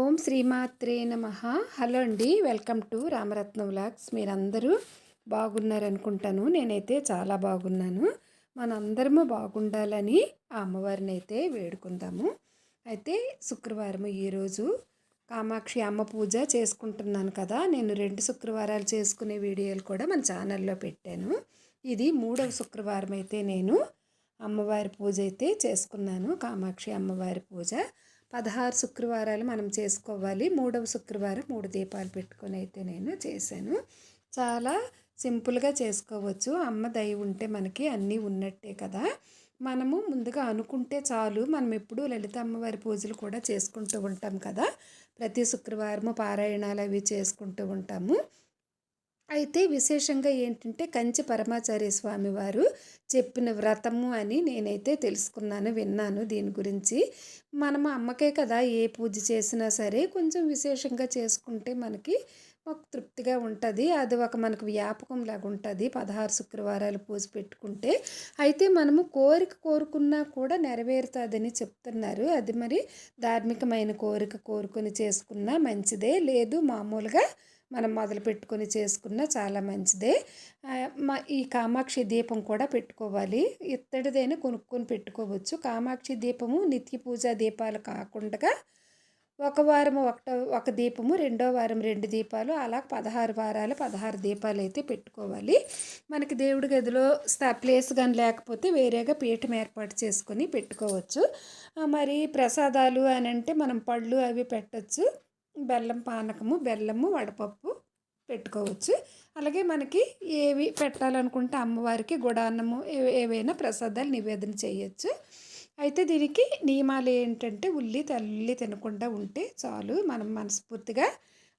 ఓం శ్రీమాత్రే నమ. హలో అండి వెల్కమ్ టు రామరత్నం వ్లాగ్స్. మీరందరూ బాగున్నారనుకుంటాను. నేనైతే చాలా బాగున్నాను. మనందరము బాగుండాలని ఆ అమ్మవారిని అయితే వేడుకుందాము. అయితే శుక్రవారం ఈరోజు కామాక్షి అమ్మ పూజ చేసుకుంటున్నాను కదా. నేను రెండు శుక్రవారాలు చేసుకునే వీడియోలు కూడా మన ఛానల్లో పెట్టాను. ఇది మూడవ శుక్రవారం అయితే నేను అమ్మవారి పూజ అయితే చేసుకున్నాను. కామాక్షి అమ్మవారి పూజ. పదహారు శుక్రవారాలు మనం చేసుకోవాలి. మూడవ శుక్రవారం మూడు దీపాలు పెట్టుకొని అయితే నేను చేశాను. చాలా సింపుల్గా చేసుకోవచ్చు. అమ్మ దయ ఉంటే మనకి అన్నీ ఉన్నట్టే కదా. మనము ముందుగా అనుకుంటే చాలు. మనం ఎప్పుడూ లలిత అమ్మవారి పూజలు కూడా చేసుకుంటూ ఉంటాం కదా. ప్రతి శుక్రవారము పారాయణాలు అవి చేసుకుంటూ ఉంటాము. అయితే విశేషంగా ఏంటంటే కంచి పరమాచార్య స్వామి వారు చెప్పిన వ్రతము అని నేనైతే తెలుసుకున్నాను విన్నాను దీని గురించి. మనం అమ్మకే కదా ఏ పూజ చేసినా సరే కొంచెం విశేషంగా చేసుకుంటే మనకి మాకు తృప్తిగా ఉంటుంది. అది ఒక మనకు వ్యాపకం లాగా ఉంటుంది. పదహారు శుక్రవారాలు పూజ పెట్టుకుంటే అయితే మనము కోరిక కోరుకున్నా కూడా నెరవేరుతుందని చెప్తున్నారు. అది మరి ధార్మికమైన కోరిక కోరుకొని చేసుకున్నా మంచిదే. లేదు మామూలుగా మనం మొదలు పెట్టుకొని చేసుకున్న చాలా మంచిదే. మా ఈ కామాక్షి దీపం కూడా పెట్టుకోవాలి. ఇత్తడిదైనా కొనుక్కొని పెట్టుకోవచ్చు. కామాక్షి దీపము నిత్య పూజా దీపాలు కాకుండా ఒక వారం ఒకటో ఒక దీపము రెండో వారం రెండు దీపాలు అలా పదహారు వారాలు పదహారు దీపాలు అయితే పెట్టుకోవాలి. మనకి దేవుడి గదిలో ప్లేస్ కానీ లేకపోతే వేరేగా పీఠం ఏర్పాటు చేసుకొని పెట్టుకోవచ్చు. మరి ప్రసాదాలు అని అంటే మనం పళ్ళు అవి పెట్టచ్చు. బెల్లం పానకము బెల్లము వడపప్పు పెట్టుకోవచ్చు. అలాగే మనకి ఏవి పెట్టాలనుకుంటే అమ్మవారికి గుడాన్నము ఏవైనా ప్రసాదాలు నివేదన చేయొచ్చు. అయితే దీనికి నియమాలు ఏంటంటే ఉల్లి తల్లి తినకుండా ఉంటే చాలు. మనం మనస్ఫూర్తిగా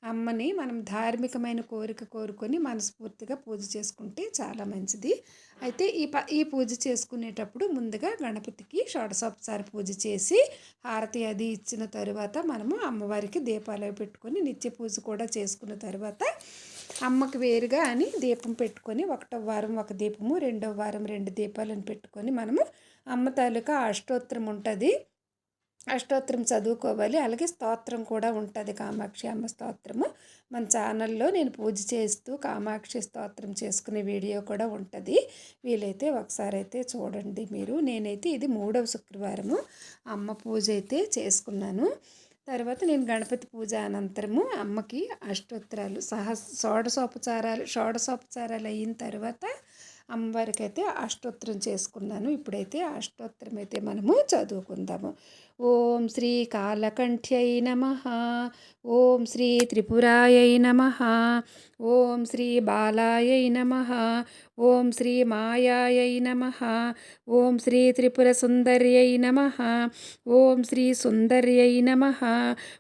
అమ్మని మనం ధార్మికమైన కోరిక కోరుకొని మనస్ఫూర్తిగా పూజ చేసుకుంటే చాలా మంచిది. అయితే ఈ ప ఈ పూజ చేసుకునేటప్పుడు ముందుగా గణపతికి షోడశోపచార పూజ చేసి హారతి అది ఇచ్చిన తరువాత మనము అమ్మవారికి దీపాలు పెట్టుకొని నిత్య పూజ కూడా చేసుకున్న తర్వాత అమ్మకి వేరుగా అని దీపం పెట్టుకొని ఒకటో వారం ఒక దీపము రెండో వారం రెండు దీపాలను పెట్టుకొని మనము అమ్మ తాలూకా అష్టోత్తరం ఉంటుంది. అష్టోత్తరం చదువుకోవాలి. అలాగే స్తోత్రం కూడా ఉంటుంది. కామాక్షి అమ్మ స్తోత్రము. మన ఛానల్లో నేను పూజ చేస్తూ కామాక్షి స్తోత్రం చేసుకునే వీడియో కూడా ఉంటుంది. వీలైతే ఒకసారి అయితే చూడండి మీరు. నేనైతే ఇది మూడవ శుక్రవారము. అమ్మ పూజ అయితే చేసుకున్నాను. తర్వాత నేను గణపతి పూజ అనంతరము అమ్మకి అష్టోత్తరాలు సహ షోడశోపచారాలు షోడశోపచారాలు అయిన తర్వాత అమ్మవారికి అయితే అష్టోత్తరం చేసుకున్నాను. ఇప్పుడైతే అష్టోత్తరం అయితే మనము చదువుకుందాము. ఓం శ్రీ కాలకంఠ్యై నమ. ఓం శ్రీ త్రిపురాయై నమ. ఓం శ్రీ బాలాయై నమ. ఓం శ్రీ మాయాయై నమ. ఓం శ్రీ త్రిపుర సుందర్యై నమ. ఓం శ్రీ సుందర్యై నమ.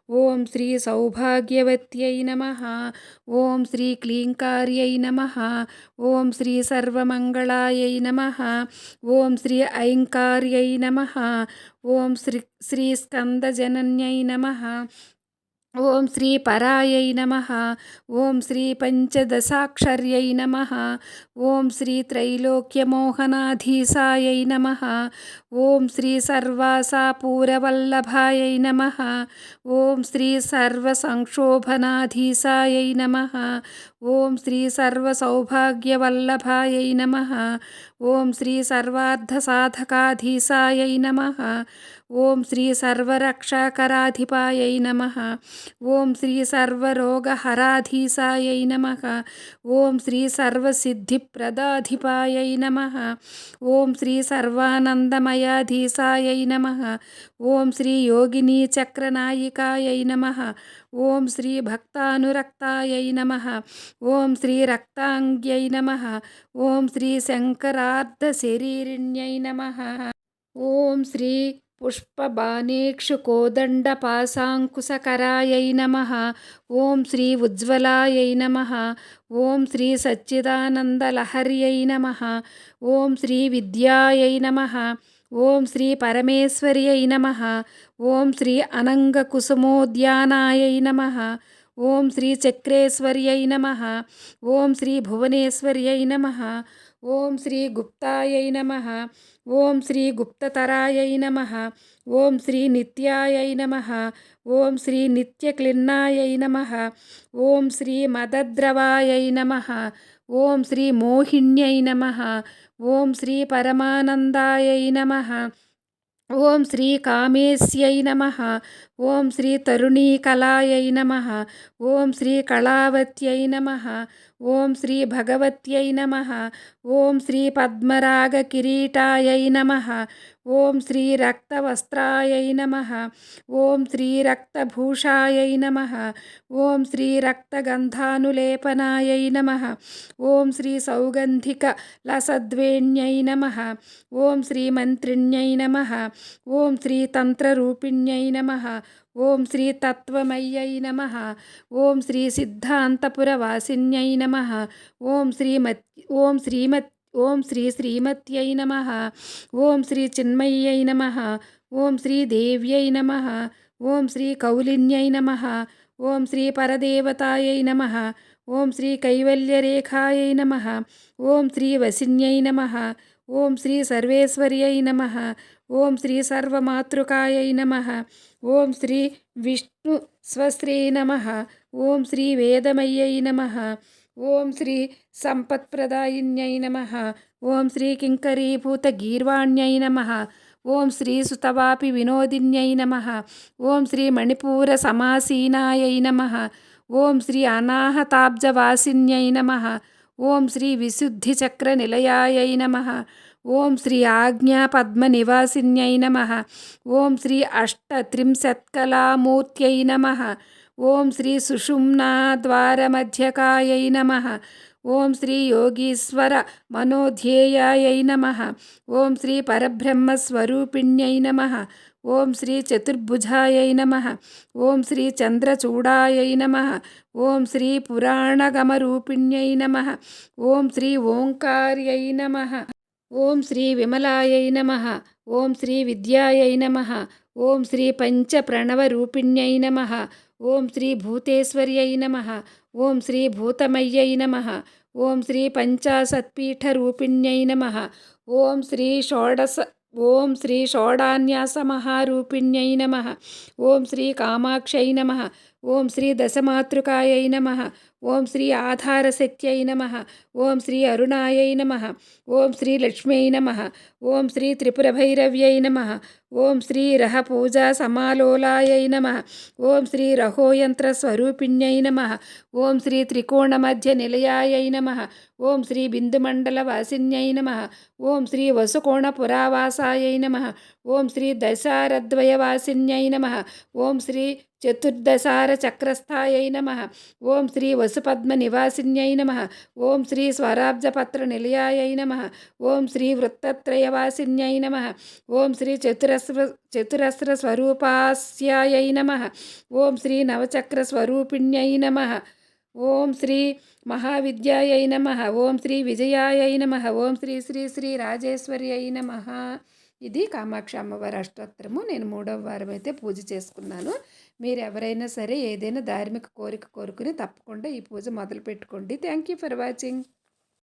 ఓం శ్రీ సౌభాగ్యవత్యై నమ. ఓం శ్రీ క్లీంకార్యై నమ. ఓం శ్రీ సర్వమంగళాయై నమ. ఓం శ్రీ ఐంకార్యై నమ. ఓం శ్రీ శ్రీ స్కందజనన్యై నమ. ఓం శ్రీ పరాయై నమ. ఓం శ్రీ పంచదశాక్షర్యై నమ. ఓం శ్రీ త్రైలోక్యమోహనాధీసాయై నమ. ఓం శ్రీ సర్వాసాపూరవల్లభాయై నమ ఓం శ్రీ సర్వసంక్షోభనాధీసాయై నమ ఓం శ్రీ సర్వసౌభాగ్యవల్లభాయై నమ ఓం శ్రీ సర్వార్థసాధకాధీసాయై నమ ఓం శ్రీ సర్వరక్షాకరాధిపాయై నమ ఓం శ్రీ సర్వరోగహరాధీసాయై నమ ఓం శ్రీ సర్వసిద్ధిప్రదాధిపాయై నమ ఓం శ్రీ సర్వానందమయాధీసాయై నమ ఓం శ్రీ యోగినీ చక్రనాయికాయై నమ ఓం శ్రీ భక్తానురక్తాయై నమ ఓం శ్రీ రక్తాంగ్యై నమ ఓం శ్రీ శంకరార్ధశరీరిణ్యై నమ ఓం శ్రీ पुष्पबाणेक्षुकोदण्डपासाङ्कुशकरायै नमः ॐ श्री उज्ज्वलायै नमः ॐ श्री सच्चिदानन्दलहर्यै नमः ॐ श्री विद्यायै नमः ఓం శ్రీ పరమేశ్వర్యై నమ. ఓం శ్రీ అనంగకుసుమోద్యానాయై నమ. ఓం శ్రీ చక్రేశ్వర్యై నమ. ఓం శ్రీ భువనేశ్వర్యై నమ. ఓం శ్రీ గుప్తాయై నమ. ఓం శ్రీ గుప్తతరాయై నమ. ఓం శ్రీ నిత్యాయై నమ. ఓం శ్రీ నిత్యక్లిన్నాయై నమ. ఓం శ్రీ మదద్రవాయై నమ. ఓం శ్రీ మోహిణ్యై నమ. ఓం శ్రీ పరమానందాయై నమ. ఓం శ్రీ కామేశ్యై నమ. ఓం శ్రీ తరుణీకళాయై నమ. ఓం శ్రీ కళావత్యై నమ. ఓం శ్రీ భగవత్యై నమ. ఓం శ్రీ పద్మరాగ కిరీటాయై నమ. ఓం శ్రీ రక్తవస్త్రాయై నమ. ఓం శ్రీ రక్తభూషాయై నమ. ఓం శ్రీ రక్తగంధానులేపనాయై నమ. ఓం శ్రీ సౌగంధిక లసద్వేణ్యై నమ. ఓం శ్రీ మంత్రిణ్యై నమ. ఓం శ్రీ తంత్రరూపిణ్యై నమ. ఓం శ్రీ తత్వమయ్యై నమ ఓం శ్రీ సిద్ధాంతపురవాసిన్యై నమ ఓం శ్రీమత్ ఓం శ్రీమత్ ఓం శ్రీ శ్రీమత్యై నమ ఓం శ్రీ చిన్మయ్యై నమ ఓం శ్రీ దేవ్యై నమ ఓం శ్రీ కౌలిన్యై నమ ఓం శ్రీ పరదేవతాయై నమ ఓం శ్రీ కైవల్యరేఖాయై నమ ఓం శ్రీ వసిన్యై సర్వమాతృకాయై నమ. ఓం శ్రీ విష్ణు స్వశ్రీ నమ. ఓం శ్రీ వేదమయ్యై నమ. ఓం శ్రీ సంపత్ప్రదాయిన్యై నమ. ఓం శ్రీ కింకరీభూత గీర్వాణ్యై నమ. ఓం శ్రీ సుతవాపి వినోదిన్యై నమ. ఓం శ్రీ మణిపూర సమాసీనాయై నమ. ఓం శ్రీ అనాహతాబ్జవాసిన్యై నమ. ఓం శ్రీ విశుద్ధిచక్ర నిలయాయై నమ. ఓం శ్రీ ఆజ్ఞా పద్మనివాసిన్యై నమ. ఓం శ్రీ అష్టత్రింశత్కలామూర్త్యై నమ. ఓం శ్రీ సుషుమ్నాద్వారమధ్యకాయై నమ. ఓం శ్రీ యోగీశ్వర మనోధ్యేయాయై నమ. ఓం శ్రీ పరబ్రహ్మస్వరూపిణ్యై నమ. ఓం శ్రీ చతుర్భుజాయై నమ. ఓం శ్రీ చంద్రచూడాయై నమ. ఓం శ్రీ పురాణగమరూపిణ్యై నమ. ఓం శ్రీ ఓంకార్యై నమ. ఓం శ్రీ విమలాయై నమ ఓం శ్రీ విద్యాయై నమ ఓం శ్రీ పంచప్రణవరూపిణ్యై నమ ఓం శ్రీ భూతేశ్వర్యై నమ ఓం శ్రీ భూతమయ్యై నమ ఓం శ్రీ పంచాశత్పీఠరూపిణ్యై నమ ఓం శ్రీ షోడశ ఓం శ్రీ షోడాన్యాసమహారూపిణ్యై నమ ఓం శ్రీ కామాక్షై నమ ఓం శ్రీ దశమాతృకాయై నమ ఓం శ్రీ ఆధారశక్త్యై నమ ఓం శ్రీ అరుణాయై నమ ఓం శ్రీ లక్ష్మ్యై నమ ఓం శ్రీ త్రిపురభైరవ్యై నమ ఓం శ్రీ రహ పూజా సమాలోలాయై నమ ఓం శ్రీ రహోయంత్ర స్వరూపిణ్యై నమ ఓం శ్రీ త్రికోణ మధ్య నిలయాయై నమ ఓం శ్రీ బిందుమండల వాసిన్యై నమ ఓం శ్రీ వసుకోణ పురావాసాయై నమ ఓం శ్రీ దశారద్వయవాసిన్యై నమ ఓం శ్రీ చతుర్దశార చక్రస్థాయై నమ ఓం శ్రీ వసుపద్మ నివాసిన్యై నమ ఓం శ్రీ స్వరాబ్జపత్ర నిలయాయై నమ ఓం శ్రీ వృత్తత్రయవాసిన్యై నమ ఓం శ్రీ చతురస్ర చతురస్ర స్వరూపాస్యాయై నమ ఓం శ్రీ నవచక్ర స్వరూపిణ్యై నమ ఓం శ్రీ మహావిద్యాయై నమ ఓం శ్రీ విజయాయై నమ ఓం శ్రీ శ్రీ శ్రీ రాజేశ్వర్యై నమ ఇది కామాక్షి అమ్మవారి అష్టోత్తరము. నేను మూడవ వారం అయితే పూజ చేసుకున్నాను. మీరు ఎవరైనా సరే ఏదైనా ధార్మిక కోరిక కోరుకుని తప్పకుండా ఈ పూజ మొదలు పెట్టుకోండి థ్యాంక్ యూ ఫర్ వాచింగ్